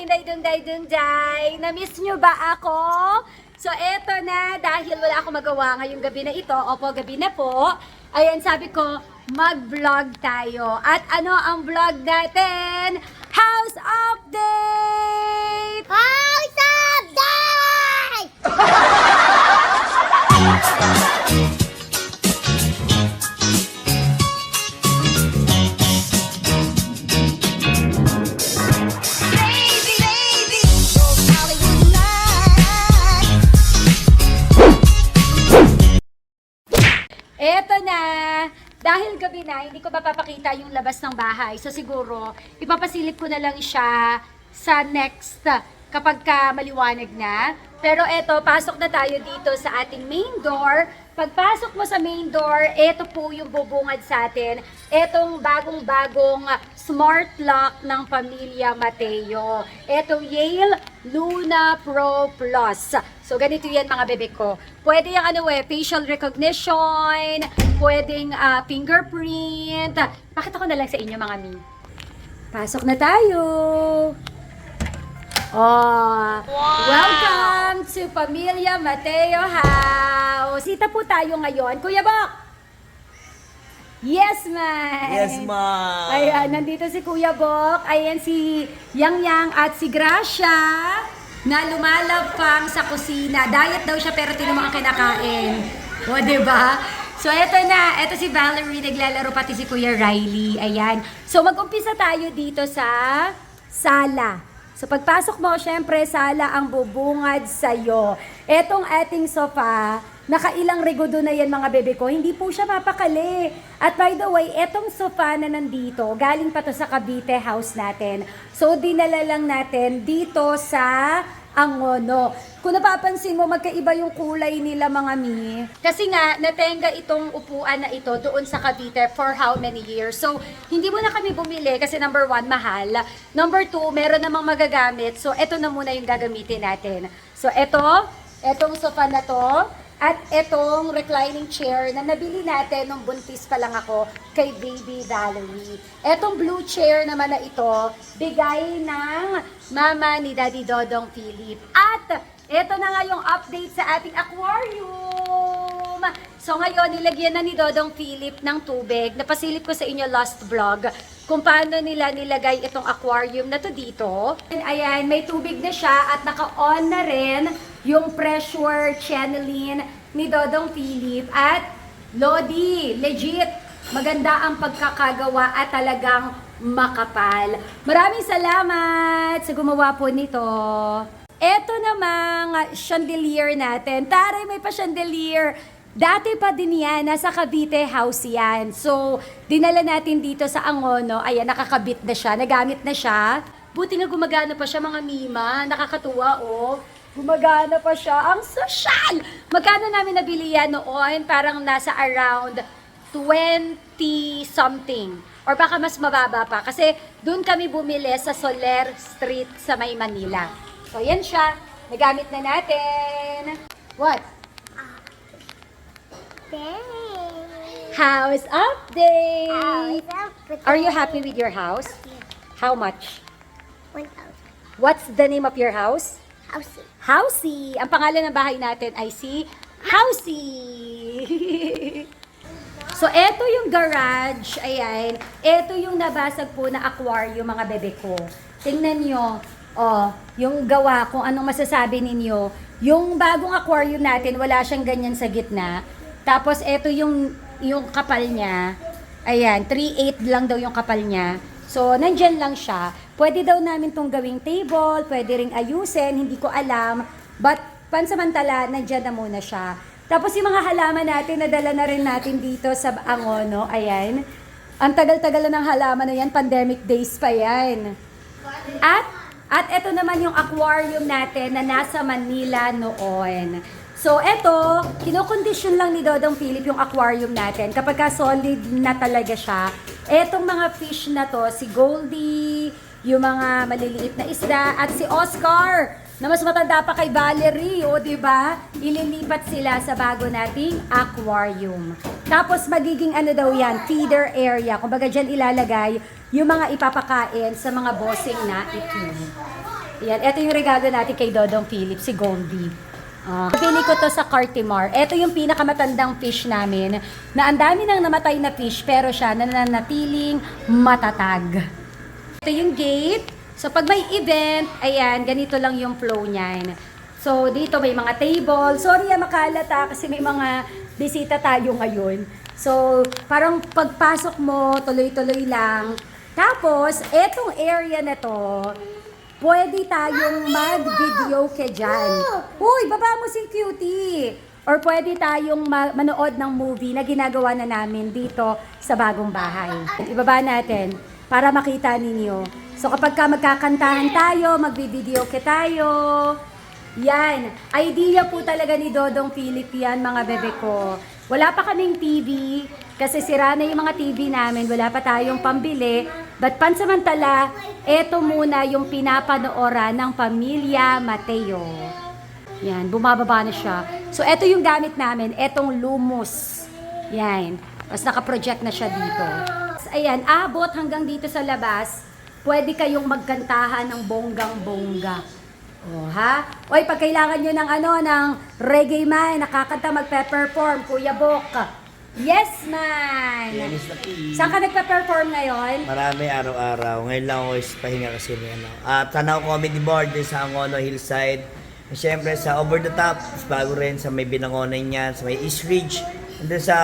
Tinday Dunday Dunday. Na-miss nyo ba ako? So, eto na, dahil wala akong magawa ngayong gabi na ito, opo, gabi na po, ayan, sabi ko, mag-vlog tayo. At ano ang vlog natin? House Update! House Update! Dahil gabi na, hindi ko mapapakita yung labas ng bahay. So siguro, ipapasilip ko na lang siya sa next kapag ka maliwanag na. Pero eto, pasok na tayo dito sa ating main door. Pagpasok mo sa main door, eto po yung bubungad sa atin. Etong bagong-bagong uh, smart lock ng pamilya Mateo. Etong Yale Luna Pro Plus. So, ganito yan mga bebek ko. Pwede yung ano eh, facial recognition, pwedeng ah, fingerprint. Pakita ko na lang sa inyo mga mi. Pasok na tayo! Oh, welcome to Pamilya Mateo House. Sita po tayo ngayon. Kuya Bok! Yes, ma'am! Yes, ma'am. Ayan, nandito si Kuya Bok. Ayan si Yang Yang at si Gracia na lumalapang sa kusina. Diet daw siya pero tinan ang kinakain. O, di ba? So, eto na. Eto si Valerie, naglalaro pati si Kuya Riley. Ayan. So, mag-umpisa tayo dito sa sala. So, pagpasok mo, syempre, sala ang bubungad sa'yo. Etong ating sofa, nakailang regodo na yan mga bebe ko, hindi po siya mapakali. At by the way, etong sofa na nandito, galing pa to sa Cavite house natin. So, dinala lang natin dito sa Angono. Kung napapansin mo, magkaiba yung kulay nila mga mi. Kasi nga, natenga itong upuan na ito doon sa Cavite for how many years. So, hindi mo na kami bumili kasi number one, mahal. Number two, meron namang magagamit. So, eto na muna yung gagamitin natin. So, eto, etong sofa na to, at etong reclining chair na nabili natin nung buntis pa lang ako kay Baby Valerie. Etong blue chair naman na ito, bigay ng mama ni Daddy Dodong Philip. At eto na nga yung update sa ating aquarium. So ngayon, nilagyan na ni Dodong Philip ng tubig. Napasilip ko sa inyo last vlog kung paano nila nilagay itong aquarium na to dito. And ayan, may tubig na siya at naka-on na rin yung pressure channeling ni Dodong Philip. At Lodi, legit, maganda ang pagkakagawa at talagang makapal. Maraming salamat sa gumawa po nito. Eto namang chandelier natin. Taray, may pa chandelier. Dati pa din yan, nasa Cavite House yan. So, dinala natin dito sa Angono. Ayan, nakakabit na siya, nagamit na siya. Buti nga gumagana pa siya mga mima. Nakakatuwa, oh. Gumagana pa siya. Ang sosyal! Magkano namin nabili yan noon? Parang nasa around 20 something. Or baka mas mababa pa. Kasi doon kami bumili sa Soler Street sa May Manila. So, yan siya. Nagamit na natin. What? Update. House update! House Update. Are you happy with your house? How much? One thousand. What's the name of your house? House. Housey! Ang pangalan ng bahay natin ay si Housey! so, eto yung garage. Ayan. Eto yung nabasag po na aquarium, mga bebe ko. Tingnan nyo. Oh, yung gawa, kung anong masasabi ninyo. Yung bagong aquarium natin, wala siyang ganyan sa gitna. Tapos, eto yung, yung kapal niya. Ayan, 3.8 lang daw yung kapal niya. So, nandyan lang siya. Pwede daw namin tong gawing table, pwede ring ayusin, hindi ko alam. But, pansamantala, nandyan na muna siya. Tapos yung mga halaman natin, nadala na rin natin dito sa Angono. Ayan. Ang tagal-tagal na ng halaman na yan, pandemic days pa yan. At, at ito naman yung aquarium natin na nasa Manila noon. So, eto, kinokondisyon lang ni Dodong Philip yung aquarium natin. Kapag ka solid na talaga siya, etong mga fish na to, si Goldie, yung mga maliliit na isda, at si Oscar, na mas matanda pa kay Valerie, o di ba? Ililipat sila sa bago nating aquarium. Tapos magiging ano daw yan, feeder area. Kumbaga dyan ilalagay yung mga ipapakain sa mga bossing na itim. Yan, ito yung regalo natin kay Dodong Philip, si Goldie. Ah, pili ko to sa Cartimar. Ito yung pinakamatandang fish namin na ang dami nang namatay na fish pero siya nananatiling matatag. Ito yung gate. So pag may event, ayan, ganito lang yung flow niyan. So dito may mga table. Sorry ah, makalat ah, kasi may mga bisita tayo ngayon. So parang pagpasok mo, tuloy-tuloy lang. Tapos, etong area na to, pwede tayong mag-video ka dyan. Uy, baba mo si cutie! Or pwede tayong ma- manood ng movie na ginagawa na namin dito sa bagong bahay. Ibaba natin para makita ninyo. So kapag ka magkakantahan tayo, magbi-video ka tayo, yan. Idea po talaga ni Dodong Philip yan, mga bebe ko. Wala pa kaming TV, kasi sira na yung mga TV namin, wala pa tayong pambili. But pansamantala, eto muna yung pinapanooran ng pamilya Mateo. Yan, bumababa na siya. So, eto yung gamit namin, etong Lumos. Yan. Tapos nakaproject na siya dito. Ayan, abot hanggang dito sa labas. Pwede kayong magkantahan ng bonggang-bongga. O, ha? Oy, pag kailangan nyo ng ano, ng reggae man, nakakanta, magpe-perform, Kuya Bok. Yes, man! Yanis na. Saan ka nagpe-perform ngayon? Marami araw-araw. Ngayon lang ako is pahinga kasi may ano. At Tanaw Comedy Board din sa Angono Hillside. And syempre sa Over the Top, bago rin sa may Binangonan niyan, sa may East Ridge. And then sa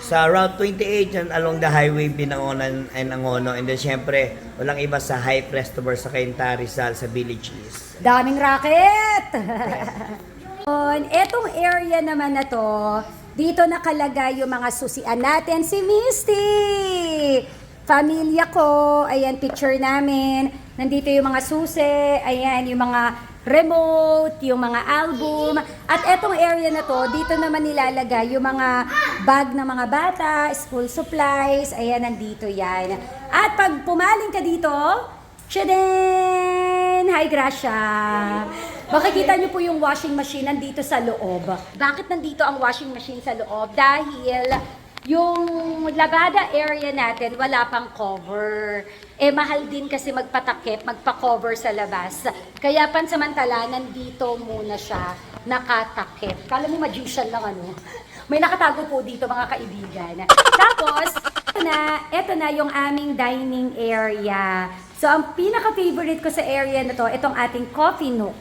sa Route 28 yan along the highway Binangonan and Angono. And then syempre, walang iba sa High Prestover sa Cainta Rizal sa Village East. Daming racket! On etong area naman na to, dito nakalagay yung mga susian natin. Si Misty! Pamilya ko, ayan picture namin. Nandito yung mga susi, ayan yung mga remote, yung mga album. At etong area na to, dito naman nilalagay yung mga bag ng mga bata, school supplies, ayan nandito yan. At pag pumaling ka dito, Tchaden! Hi, Gracia! Makikita niyo po yung washing machine nandito sa loob. Bakit nandito ang washing machine sa loob? Dahil yung labada area natin, wala pang cover. Eh, mahal din kasi magpatakip, magpa-cover sa labas. Kaya pansamantala, nandito muna siya, nakatakip. Kala mo magician lang ano? May nakatago po dito mga kaibigan. Tapos, ito na, ito na yung aming dining area. So, ang pinaka-favorite ko sa area na to, itong ating coffee nook.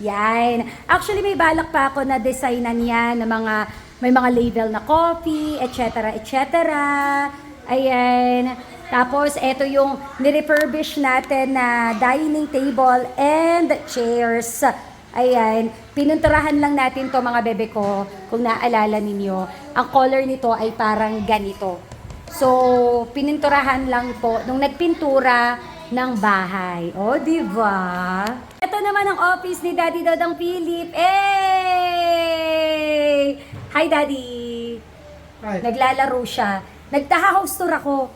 Yan. Actually, may balak pa ako na designan yan ng mga, may mga label na coffee, etc. etc. Ayan. Tapos, ito yung nirefurbish natin na dining table and chairs. Ayan. Pinunturahan lang natin to mga bebe ko, kung naalala ninyo. Ang color nito ay parang ganito. So, pininturahan lang po nung nagpintura ng bahay. O, di ba? Ito naman ang office ni Daddy Dodong Philip. Hey! Hi, Daddy! Hi. Naglalaro siya. Nagtaha-house tour ako.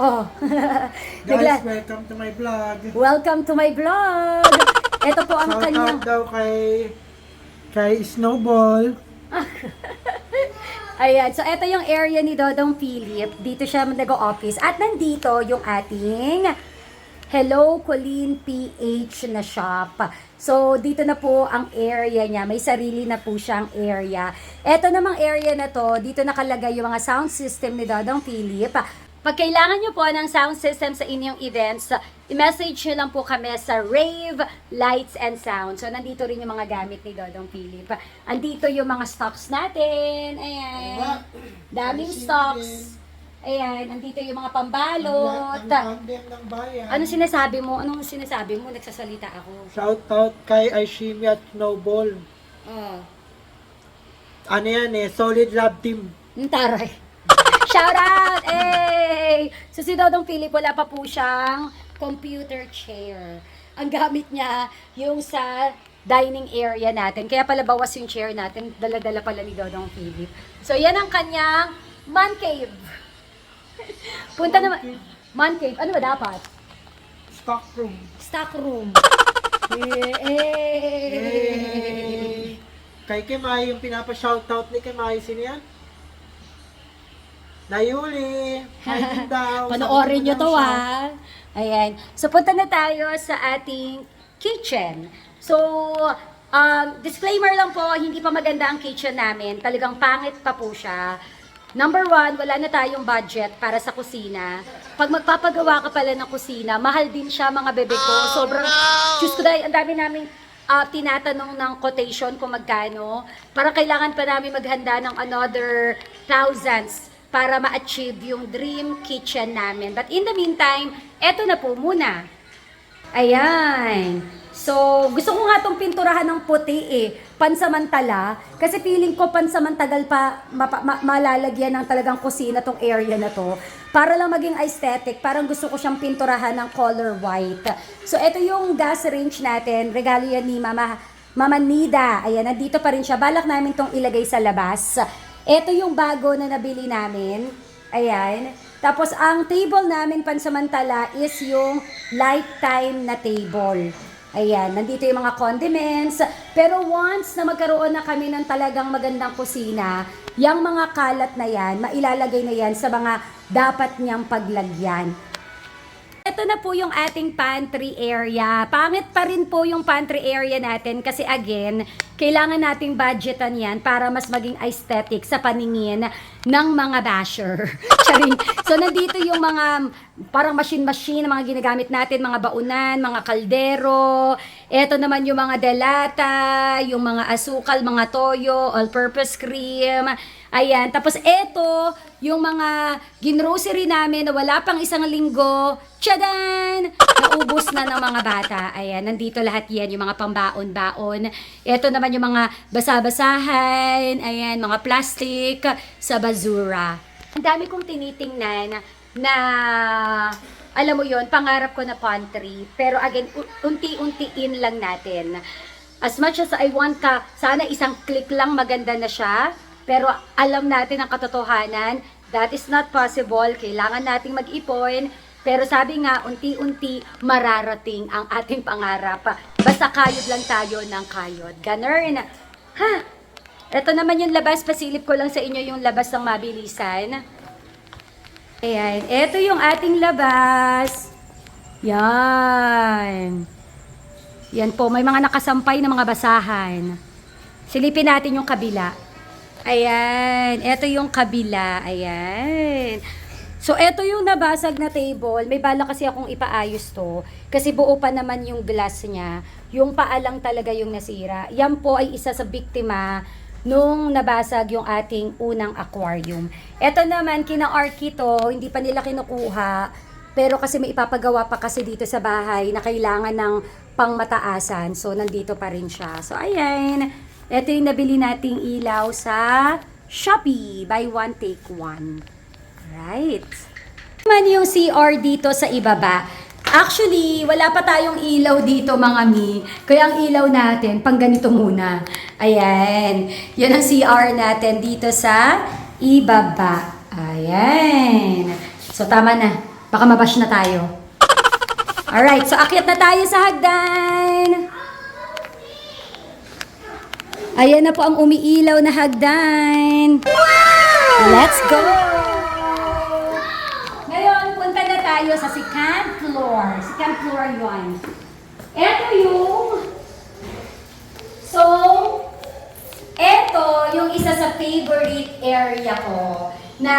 Oh. Guys, welcome to my vlog. Welcome to my vlog! Ito po ang Shout kanyang... out daw kay kay Snowball. Ayan, so ito yung area ni Dodong Philip. Dito siya nag-office. At nandito yung ating Hello Colleen PH na shop. So, dito na po ang area niya. May sarili na po siyang area. Ito namang area na to, dito nakalagay yung mga sound system ni Dodong Philip. Pag kailangan nyo po ng sound system sa inyong events, i-message nyo lang po kami sa Rave Lights and Sound. So, nandito rin yung mga gamit ni Dodong Philip. Andito yung mga stocks natin. Ayan. Daming stocks. Ayan. Andito yung mga pambalot. Ang tandem ng bayan. Anong sinasabi mo? Anong sinasabi mo? Nagsasalita ako. Shout out kay Aishimi at Snowball. Oh. Ano yan eh, solid love team. Yung taray. Shout out! Hey! So si Dodong Philip, wala pa po siyang computer chair. Ang gamit niya, yung sa dining area natin. Kaya pala bawas yung chair natin. Dala-dala pala ni Dodong Philip. So yan ang kanyang man cave. Punta naman. Man cave. Ano ba dapat? Stock room. Stock room. Yay! Kay Kimay, yung pinapa-shoutout ni Kimay, sino yan? Na Yuli. Hi, daw. Panoorin nyo to ha. Ayan. So, punta na tayo sa ating kitchen. So, um, disclaimer lang po, hindi pa maganda ang kitchen namin. Talagang pangit pa po siya. Number one, wala na tayong budget para sa kusina. Pag magpapagawa ka pala ng kusina, mahal din siya mga bebe ko. Sobrang, Diyos ko dahil, ang dami namin ah, tinatanong ng quotation kung magkano. Para kailangan pa namin maghanda ng another thousands para ma-achieve yung dream kitchen namin. But in the meantime, eto na po muna. Ayan. So, gusto ko nga itong pinturahan ng puti eh, pansamantala. Kasi feeling ko pansamantagal pa mapa- ma- malalagyan ng talagang kusina tong area na to. Para lang maging aesthetic, parang gusto ko siyang pinturahan ng color white. So, ito yung gas range natin. Regalo yan ni Mama, Mama Nida. Ayan, nandito pa rin siya. Balak namin tong ilagay sa labas. Ito yung bago na nabili namin. Ayan. Tapos ang table namin pansamantala is yung lifetime na table. Ayan, nandito yung mga condiments. Pero once na magkaroon na kami ng talagang magandang kusina, yung mga kalat na yan, mailalagay na yan sa mga dapat niyang paglagyan. Ito na po yung ating pantry area. Pangit pa rin po yung pantry area natin kasi again, kailangan nating budgetan yan para mas maging aesthetic sa paningin ng mga basher. So nandito yung mga parang machine-machine, mga ginagamit natin, mga baunan, mga kaldero. Ito naman yung mga delata, yung mga asukal, mga toyo, all-purpose cream. Ayan. Tapos eto, yung mga ginrocery namin na wala pang isang linggo. Tchadan! Naubos na ng mga bata. Ayan, nandito lahat yan, yung mga pambaon-baon. Ito naman yung mga basa-basahan, ayan, mga plastic sa basura. Ang dami kong tinitingnan na, alam mo yon pangarap ko na pantry. Pero again, unti-untiin lang natin. As much as I want ka, sana isang click lang maganda na siya. Pero alam natin ang katotohanan, that is not possible. Kailangan nating mag-ipon. Pero sabi nga, unti-unti mararating ang ating pangarap. Basta kayod lang tayo ng kayod. Ganern. Ha? Ito naman yung labas. Pasilip ko lang sa inyo yung labas ng mabilisan. Ayan. Ito yung ating labas. Yan. Yan po. May mga nakasampay na mga basahan. Silipin natin yung kabila. Ayan. Ito yung kabila. Ayan. So, ito yung nabasag na table. May bala kasi akong ipaayos to. Kasi buo pa naman yung glass niya. Yung paa lang talaga yung nasira. Yan po ay isa sa biktima nung nabasag yung ating unang aquarium. Ito naman, kina Arky to, hindi pa nila kinukuha. Pero kasi may ipapagawa pa kasi dito sa bahay na kailangan ng pangmataasan. So, nandito pa rin siya. So, ayan. Ito yung nabili nating ilaw sa Shopee. Buy one, take one. Right. Naman yung CR dito sa ibaba. Actually, wala pa tayong ilaw dito mga mi. Kaya ang ilaw natin, pang ganito muna. Ayan. Yan ang CR natin dito sa ibaba. Ayan. So, tama na. Baka mabash na tayo. Alright, so akyat na tayo sa hagdan. Ayan na po ang umiilaw na hagdan. Let's go! Ngayon, punta na tayo sa second floor. Second floor yun. Ito yung... So, ito yung isa sa favorite area ko na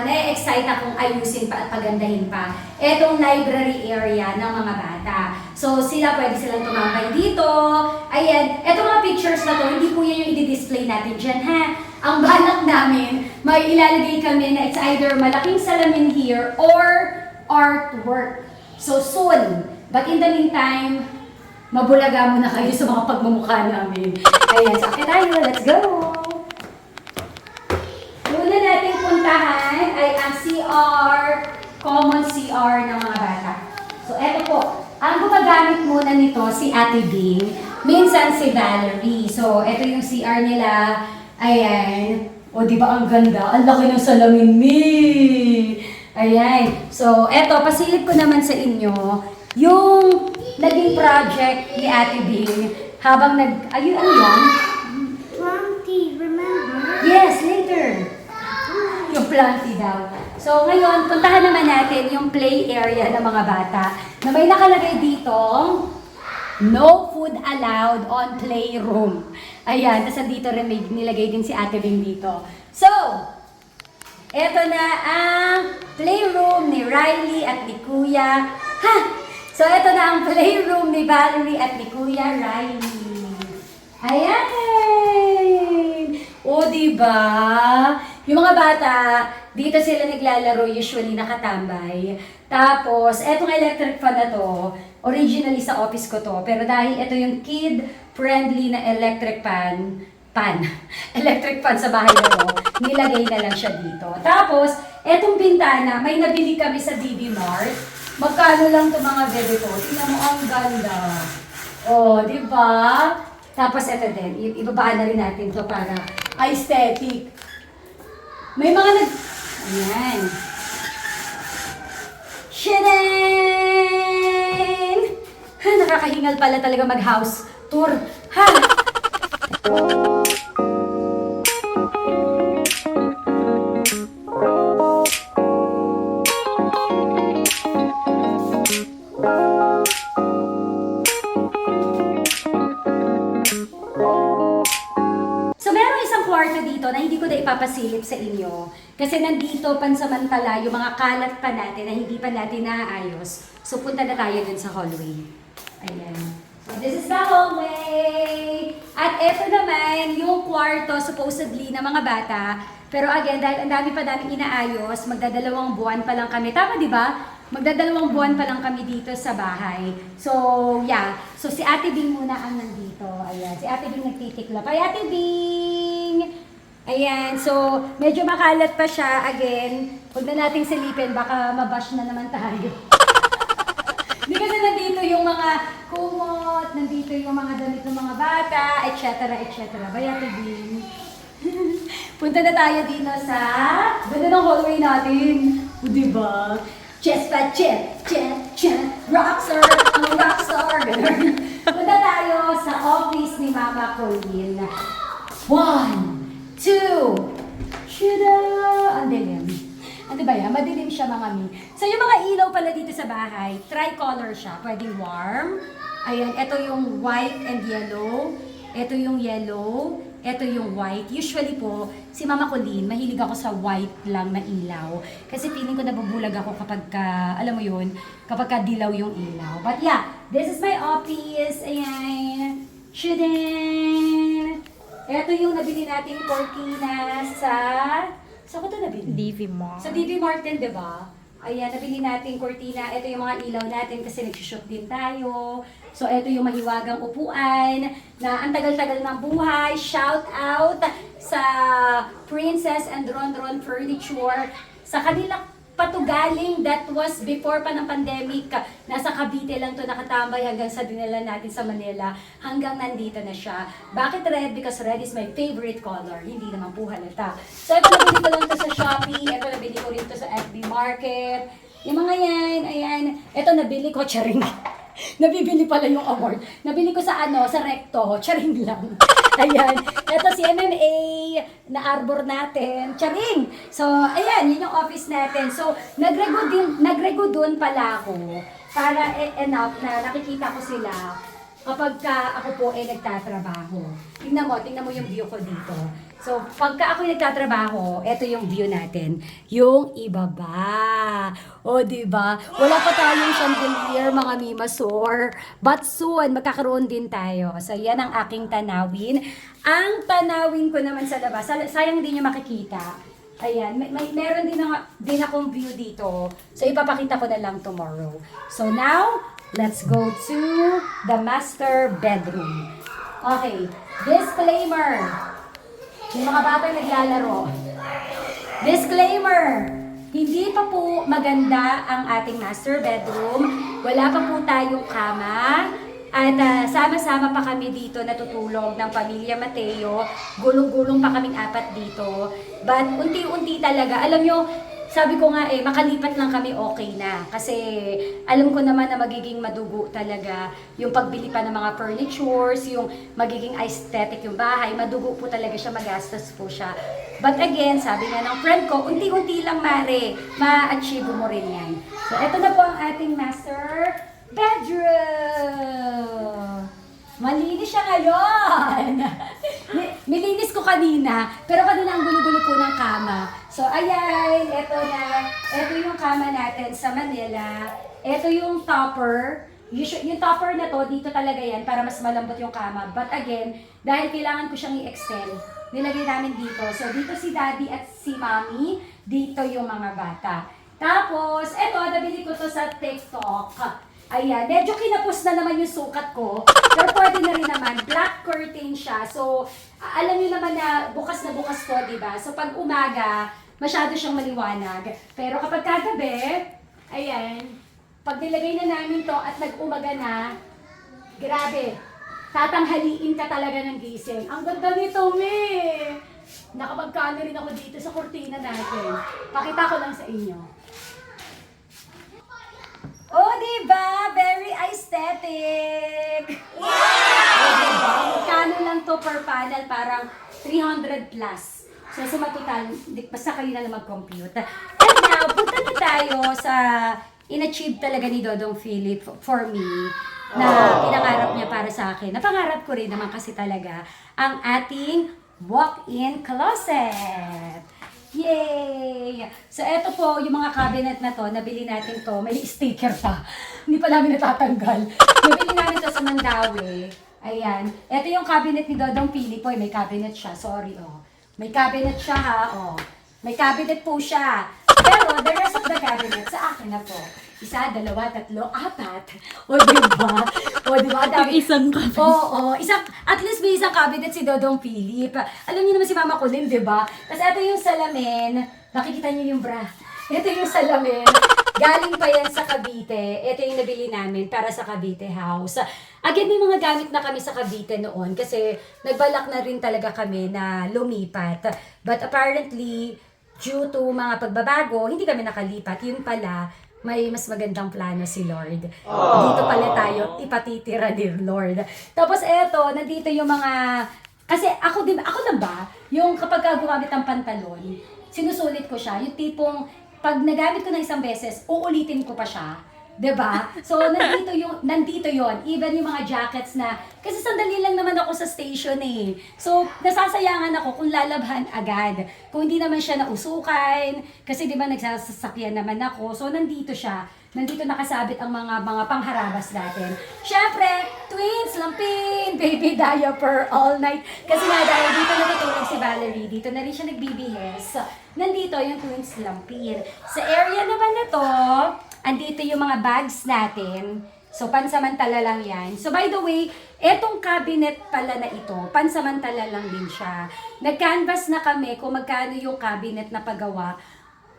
na-excite akong ayusin pa at pagandahin pa. Etong library area ng mga bata. So, sila pwede silang tumambay dito. Ayan, etong mga pictures na to, hindi po yan yung i-display natin dyan, ha? Ang balak namin, may ilalagay kami na it's either malaking salamin here or artwork. So, soon. But in the meantime, mabulaga muna kayo sa mga pagmumukha namin. Ayan, so okay tayo. Let's go! Una nating puntahan ay ang CR, common CR ng mga bata. So, eto po. Ang gumagamit muna nito si Ate Bing, minsan si Valerie. So, eto yung CR nila. Ayan. O, di ba ang ganda? Ang laki ng salamin, me! Ayan. So, eto, pasilip ko naman sa inyo yung naging project ni Ate Bing habang nag... Ayun, ano yan? Twenty, remember? Yes, later. yung planty daw. So ngayon, puntahan naman natin yung play area ng mga bata na may nakalagay dito, no food allowed on playroom. Ayan, tapos dito rin may nilagay din si Ate Bing dito. So, eto na ang playroom ni Riley at ni Kuya. Ha! So, eto na ang playroom ni Valerie at ni Kuya Riley. Ayan! O, di ba? Yung mga bata, dito sila naglalaro, usually nakatambay. Tapos, etong electric fan na to, originally sa office ko to, pero dahil ito yung kid-friendly na electric fan, pan, electric fan sa bahay to, nilagay na lang siya dito. Tapos, etong bintana, may nabili kami sa DB Mart. Magkano lang to mga bebe ko? Tingnan mo, ang ganda. Oh, di ba? Tapos ito din, ibabaan na rin natin to para aesthetic. May mga nag... Ayan. Ha, nakakahingal pala talaga mag-house tour. Ha? Kwarto dito na hindi ko na ipapasilip sa inyo. Kasi nandito pansamantala yung mga kalat pa natin na hindi pa natin naaayos. So, punta na tayo dun sa hallway. Ayan. So, this is the hallway. At eto naman yung kwarto supposedly ng mga bata. Pero again, dahil ang dami pa namin inaayos, magdadalawang buwan pa lang kami. Tama, di ba? Magdadalawang buwan pa lang kami dito sa bahay. So, yeah. So, si Ate Bing muna ang nandito. Ayan. Si Ate Bing nagtitiklop. Ay, Ate Bing! Ayan. So, medyo makalat pa siya. Again, huwag na nating silipin. Baka mabash na naman tayo. Hindi kasi nandito yung mga kumot, nandito yung mga damit ng mga bata, etc. etc. Bay, Ate Bing. Punta na tayo dito sa... Ganda ng hallway natin. O, diba? Chest pa chest, chest, chest, rockstar, rockstar. Punta tayo sa office ni Mama Colleen. One, two, shida! Ang dilim. Ano ba yan? Madilim siya mga mi. So yung mga ilaw pala dito sa bahay, tricolor siya. Pwedeng warm. Ayan, ito yung white and yellow. Ito yung yellow. Ito yung white. Usually po, si Mama Colleen, mahilig ako sa white lang na ilaw. Kasi feeling ko nabubulag ako kapag ka, alam mo yun, kapag ka dilaw yung ilaw. But yeah, this is my office. Ayan. Shudin! Ito yung nabili nating cortina sa... Sa ko ito nabili? DV mo. Sa DB Martin, di ba? Ayan, nabili natin cortina. Ito yung mga ilaw natin kasi nagsushoot din tayo. So, ito yung mahiwagang upuan na ang tagal-tagal ng buhay. Shout out sa Princess and Ron Ron Furniture. Sa kanila patugaling that was before pa ng pandemic. Nasa Cavite lang to nakatambay hanggang sa dinala natin sa Manila. Hanggang nandito na siya. Bakit red? Because red is my favorite color. Hindi naman po halata. So ito nabili ko lang to sa Shopee. Ito nabili ko rin to sa FB Market. Yung mga yan, ayan. Ito nabili ko, charing. Nabibili pala yung award. Nabili ko sa ano, sa Recto. Charing lang. Ayan. Ito si MMA na arbor natin. Charing! So, ayan, yun yung office natin. So, nagrego din, nagrego dun pala ako para e- enough na nakikita ko sila kapag ka ako po ay nagtatrabaho. Tingnan mo, tingnan mo yung view ko dito. So, pagka ako nagtatrabaho, ito yung view natin. Yung ibaba. O, di ba? Wala pa tayong chandelier, mga mimasor. But soon, magkakaroon din tayo. So, yan ang aking tanawin. Ang tanawin ko naman sa labas, sayang hindi nyo makikita. Ayan, may, may meron din, ako, din akong view dito. So, ipapakita ko na lang tomorrow. So, now, let's go to the master bedroom. Okay, disclaimer. Yung mga batang naglalaro. Disclaimer! Hindi pa po maganda ang ating master bedroom. Wala pa po tayong kama. At ah, sama-sama pa kami dito natutulog ng pamilya Mateo. Gulong-gulong pa kaming apat dito. But unti-unti talaga, alam nyo, sabi ko nga eh, makalipat lang kami okay na. Kasi alam ko naman na magiging madugo talaga yung pagbili pa ng mga furnitures, yung magiging aesthetic yung bahay, madugo po talaga siya, magastos po siya. But again, sabi nga ng friend ko, unti-unti lang mare, ma-achieve mo rin yan. So, eto na po ang ating master bedroom. Malinis siya ngayon. Ni- Nilinis ko kanina, pero kanina ang gulo-gulo po ng kama. So, ayan, eto na. Eto yung kama natin sa Manila. Eto yung topper. Usu- Yung topper na to, dito talaga yan para mas malambot yung kama. But again, dahil kailangan ko siyang i-extend, nilagay namin dito. So, dito si daddy at si mommy. Dito yung mga bata. Tapos, eto, nabili ko to sa TikTok. Ayan, medyo kinapos na naman yung sukat ko. Pero pwede na rin naman. Black curtain siya. So, alam niyo naman na bukas na bukas to, di ba? So, pag umaga, masyado siyang maliwanag. Pero kapag kagabi, ayan, pag nilagay na namin to at nag-umaga na, grabe, tatanghaliin ka talaga ng gising. Ang ganda nito, me! Nakapagkano rin ako dito sa kurtina natin. Pakita ko lang sa inyo. Oh, di ba? Very aesthetic. Wow! Oh, di ba? Magkano lang to per panel? Parang 300 plus. So, sa matotal, di- basta kayo na lang mag-compute. And now, punta na tayo sa in-achieve talaga ni Dodong Philip for me na pinangarap niya para sa akin. Napangarap ko rin naman kasi talaga ang ating walk-in closet. Yay! So, eto po, yung mga cabinet na to, nabili natin to. May sticker pa. Hindi pa namin natatanggal. Nabili namin to sa Mandawi. Ayan. Eto yung cabinet ni Dodong Pili po. May cabinet siya. Sorry, oh. May cabinet siya, ha. Oh. May cabinet po siya. Pero, the rest of the cabinet, sa akin na po. Isa, dalawa, tatlo, apat. O, diba? O, diba? Dami. isang cabinet. Oo, isang, at least may isang cabinet si Dodong Philip. Alam niyo naman si Mama Colin, di ba? Tapos ito yung salamin. Nakikita niyo yung bra. Ito yung salamin. Galing pa yan sa Cavite. Ito yung nabili namin para sa Cavite House. Again, may mga gamit na kami sa Cavite noon kasi nagbalak na rin talaga kami na lumipat. But apparently, due to mga pagbabago, hindi kami nakalipat. Yun pala, may mas magandang plano si Lord. Dito pala tayo ipatitira ni Lord. Tapos eto, nandito yung mga... Kasi ako din, ako lang ba, yung kapag ka gumamit ng pantalon, sinusulit ko siya. Yung tipong, pag nagamit ko na isang beses, uulitin ko pa siya. 'Di ba? So nandito yung nandito 'yon. Even yung mga jackets na kasi sandali lang naman ako sa station eh. So nasasayangan ako kung lalabhan agad. Kung hindi naman siya nausukan kasi 'di ba nagsasakyan naman ako. So nandito siya. Nandito nakasabit ang mga mga pangharabas natin. Syempre, twins, lampin, baby diaper all night. Kasi nga dahil dito natutulog si Valerie, dito na rin siya nagbibihes. Nandito yung twins lampin. Sa area naman na to, andito yung mga bags natin. So, pansamantala lang yan. So, by the way, etong cabinet pala na ito, pansamantala lang din siya. Nag-canvas na kami kung magkano yung cabinet na paggawa.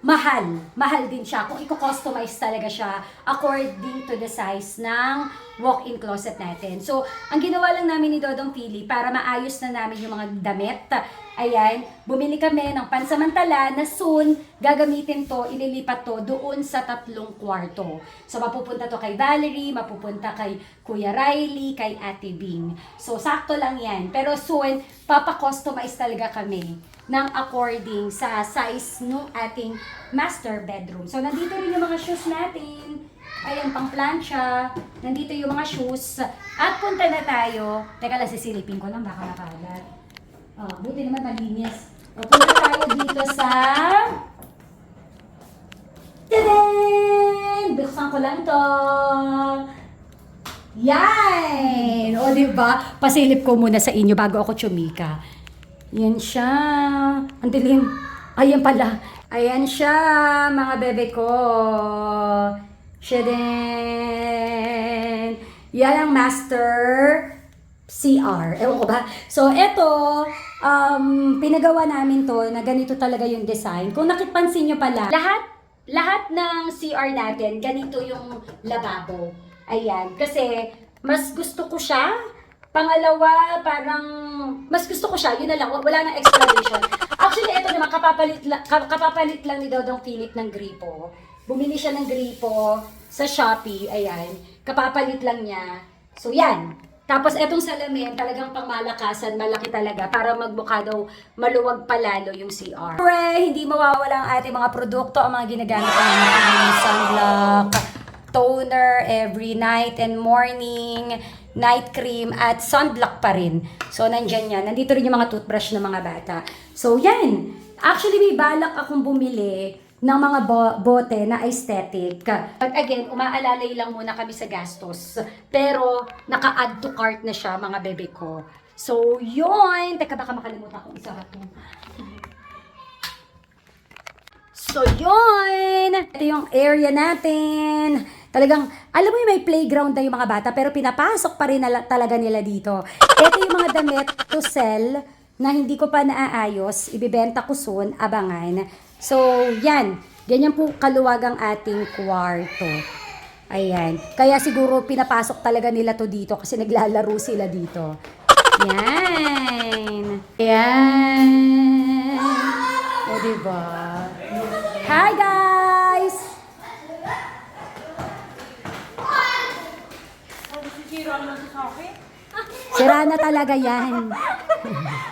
Mahal. Mahal din siya. Kung i-customize talaga siya according to the size ng walk-in closet natin. So, ang ginawa lang namin ni Dodong Pili para maayos na namin yung mga damit. Ayan, bumili kami ng pansamantala na soon gagamitin to, ililipat to doon sa tatlong kwarto. So, mapupunta to kay Valerie, mapupunta kay Kuya Riley, kay Ate Bing. So, sakto lang yan. Pero soon, papakustomize talaga kami ng according sa size ng ating master bedroom. So, nandito rin yung mga shoes natin. Ayan, pang plancha. Nandito yung mga shoes. At punta na tayo. Teka lang, sisilipin ko lang, baka makalat. Oh, buti naman malinis. O, punta tayo dito sa... Tadaan! Buksan ko lang to. Yan! O, di ba? Pasilip ko muna sa inyo bago ako tsumika. Yan siya. Ang dilim. Ayan pala. Ayan siya, mga bebe ko. Siya din. Yan ang master CR. Ewan ko ba? So, eto, um, pinagawa namin to na ganito talaga yung design. Kung nakipansin nyo pala, lahat, lahat ng CR natin, ganito yung lababo. Ayan. Kasi, mas gusto ko siya. Pangalawa, parang, mas gusto ko siya. Yun na lang. Wala nang explanation. Actually, ito naman, kapapalit, kap- kapapalit lang ni Dodong Philip ng gripo. Bumili siya ng gripo sa Shopee, ayan. Kapapalit lang niya. So, yan. Tapos, etong salamin, talagang pangmalakasan, malaki talaga, para magmukha daw maluwag palalo yung CR. Siyempre, hindi mawawala ang ating mga produkto, ang mga ginagamit namin, sunblock, toner every night and morning, night cream, at sunblock pa rin. So, nandyan yan. Nandito rin yung mga toothbrush ng mga bata. So, yan. Actually, may balak akong bumili ng mga bo- bote na aesthetic. But again, umaalalay lang muna kami sa gastos. Pero, naka-add to cart na siya, mga bebe ko. So, yun. Teka, baka makalimutan ko isa to. So, yun! Ito yung area natin. Talagang, alam mo yung may playground na yung mga bata, pero pinapasok pa rin nala- talaga nila dito. Ito yung mga damit to sell na hindi ko pa naaayos. Ibibenta ko soon, abangan. So, yan. Ganyan po kaluwag ang ating kwarto. Ayan. Kaya siguro pinapasok talaga nila to dito kasi naglalaro sila dito. Yan. Yan. O, diba? Hi, guys! Sira na talaga yan.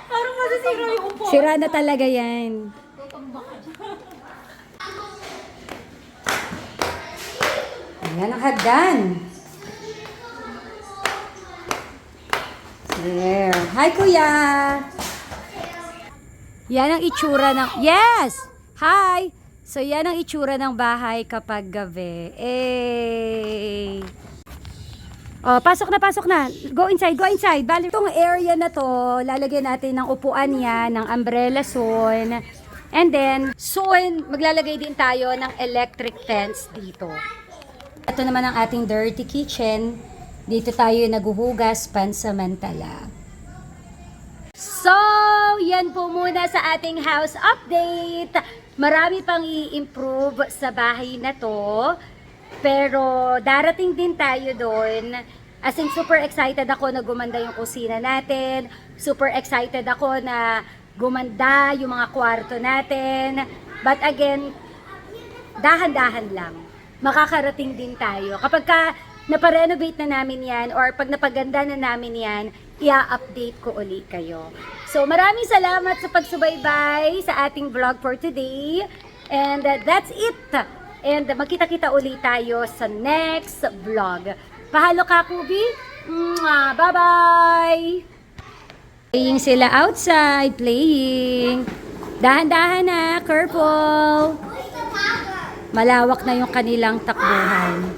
Parang masisira yung upo. Sira na talaga yan. Ayan ang hagdan. There. Hi, kuya! Yan ang itsura ng... Yes! Hi! So, yan ang itsura ng bahay kapag gabi. Eh... Oh, pasok na, pasok na. Go inside, go inside. Bali, itong area na to, lalagyan natin ng upuan yan, ng umbrella soon. And then, soon, maglalagay din tayo ng electric fence dito. Ito naman ang ating dirty kitchen. Dito tayo naguhugas pansamantala. So, yan po muna sa ating house update. Marami pang i-improve sa bahay na to. Pero darating din tayo doon. As in, super excited ako na gumanda yung kusina natin. Super excited ako na gumanda yung mga kwarto natin. But again, dahan-dahan lang. Makakarating din tayo. Kapag ka naparenovate na namin yan or pag napaganda na namin yan, i-update ko uli kayo. So maraming salamat sa pagsubaybay sa ating vlog for today. And uh, that's it. And magkita-kita uli tayo sa next vlog. Pahalo ka, Kubi. Bye-bye! Playing sila outside, playing. Dahan-dahan na, careful. Malawak na yung kanilang takbuhan.